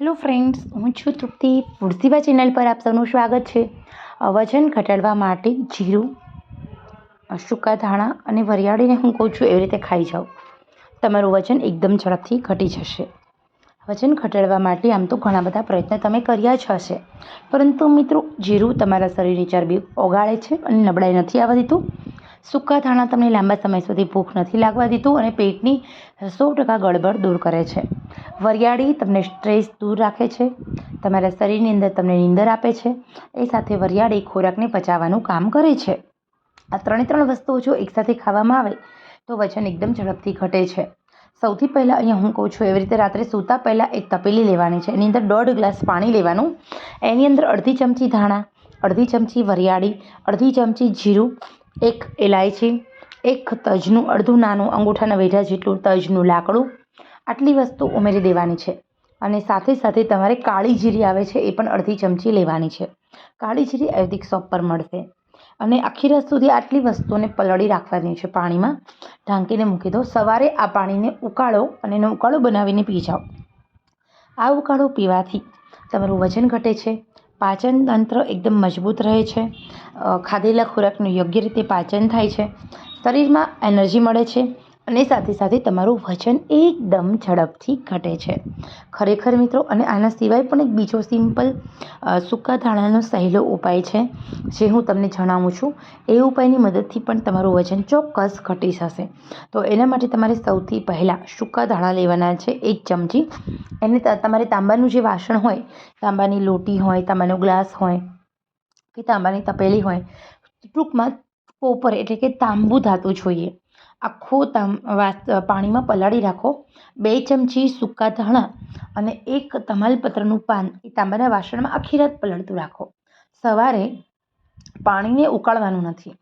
Hello friends હું છું તૃપ્તિ. ફૂડસીવા channel પર આપ સૌનું સ્વાગત છે. વજન ઘટાડવા માટે જીરું સૂકા ધાણા અને વરિયાળીને હું કહું છું એવી રીતે ખાઈ જાઓ. તમારું વજન એકદમ ઝડપથી ઘટી જશે. વજન ઘટાડવા માટે આમ તો ઘણા બધા પ્રયત્ન તમે કર્યા જ હશે. પરંતુ મિત્રો, જીરું તમારા શરીરની ચરબી ઓગાળે છે અને નબળાઈ નથી આવવા દીધું સૂકા ધાણા તમને લાંબા સમય સુધી ભૂખ નથી લાગવા દીધું અને પેટની સો ટકા ગડબડ દૂર કરે છે. વરિયાળી તમને સ્ટ્રેસ દૂર રાખે છે. તમારા શરીરની અંદર તમને નીંદર આપે છે. એ સાથે વરિયાળી ખોરાકને પચાવવાનું કામ કરે છે. આ ત્રણે ત્રણ વસ્તુઓ જો એકસાથે ખાવામાં આવે, તો વજન એકદમ ઝડપથી ઘટે છે. સૌથી પહેલાં અહીંયા હું કહું છું, એવી રીતે રાત્રે સૂતા પહેલાં એક તપેલી લેવાની છે. એની અંદર દોઢ ગ્લાસ પાણી લેવાનું. એની અંદર અડધી ચમચી ધાણા, અડધી ચમચી વરિયાળી, અડધી ચમચી જીરું એક ઇલાયચી એક તજનું અડધું નાનું અંગૂઠાના વેઢા જેટલું તજનું લાકડું, આટલી વસ્તુ ઉમેરી દેવાની છે. અને સાથે સાથે તમારે કાળી જીરી આવે છે એ પણ અડધી ચમચી લેવાની છે. કાળી જીરી આયુર્વેદિક શોપ પર મળશે. અને આખી રાત સુધી આટલી વસ્તુને પલળી રાખવાની છે પાણીમાં. ઢાંકીને મૂકી દો. સવારે આ પાણીને ઉકાળો અને એનો ઉકાળો બનાવીને પી જાઓ. આ ઉકાળો પીવાથી તમારું વજન ઘટે છે. પાચન તંત્ર એકદમ મજબૂત રહે છે. ખાધેલા ખોરાકનું યોગ્ય રીતે પાચન થાય છે. શરીરમાં એનર્જી મળે છે. અને સાથે સાથે તમારું વજન એકદમ ઝડપથી ઘટે છે. ખરેખર મિત્રો, અને આના સિવાય પણ એક બીજો સિમ્પલ સૂકા ધાણાનો સહેલો ઉપાય છે, જે હું તમને જણાવું છું. એ ઉપાયની મદદથી પણ તમારું વજન ચોક્કસ ઘટી જશે. તો એના માટે તમારે સૌથી પહેલાં સૂકા ધાણા લેવાના છે, એક ચમચી. એને તમારે તાંબાનું જે વાસણ હોય, તાંબાની લોટી હોય, તાંબાનો ગ્લાસ હોય, કે તાંબાની તપેલી હોય, ટૂંકમાં કોપર એટલે કે તાંબુ ધાતુ જોઈએ. આખો પાણીમાં પલાળી રાખો. બે ચમચી સૂકા ધાણા અને એક તમાલપત્રનું પાન એ તાંબાના વાસણમાં આખી રાત પલળતું રાખો. સવારે પાણીને ઉકાળવાનું નથી.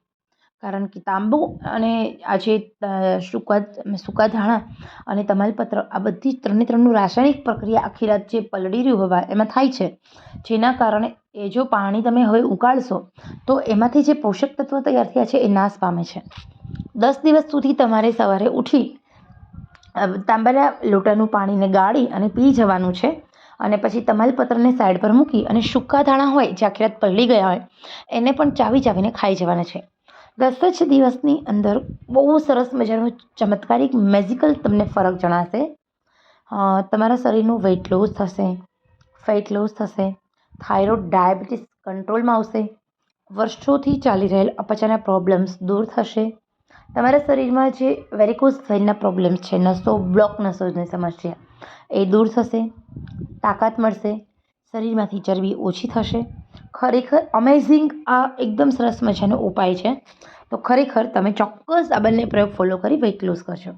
કારણ કે તાંબુ અને આ જે સૂકા સૂકા ધાણા અને તમાલપત્ર આ બધી ત્રણે ત્રણનું રાસાયણિક પ્રક્રિયા આખી રાત જે પલળી રહ્યું હવા એમાં થાય છે. જેના કારણે એ જો પાણી તમે હવે ઉકાળશો તો એમાંથી જે પોષક તત્વો તૈયાર થયા છે એ નાશ પામે છે. દસ દિવસ સુધી તમારે સવારે ઉઠી તાંબાના લોટાનું પાણીને ગાળી અને પી જવાનું છે. અને પછી તમાલપત્રને સાઈડ પર મૂકી અને સૂકા ધાણા હોય, જે આખી રાત પલળી ગયા હોય, એને પણ ચાવી ચાવીને ખાઈ જવાના છે. દસ જ દિવસની અંદર બહુ સરસ મજાનો ચમત્કારિક મેજિકલ તમને ફરક જણાશે. તમારા શરીરનું વેઇટ લોસ થશે ફેટ લોસ થશે થાઇરોઇડ ડાયાબિટીસ કંટ્રોલમાં આવશે, વર્ષોથી ચાલી રહેલ અપચાના પ્રોબ્લેમ્સ દૂર થશે તમારા શરીરમાં જે વેરિકોઝ વેઇનના પ્રોબ્લેમ છે, નસો બ્લોક નસોની સમસ્યા એ દૂર થશે, તાકાત મળશે, શરીરમાંથી ચરબી ઓછી થશે. ખરેખર અમેઝિંગ આ એકદમ સરસ મજાનો ઉપાય છે. તો ખરેખર તમે ચોક્કસ આ બંને પ્રયોગ ફોલો કરી વેઇટ લોસ કરશો.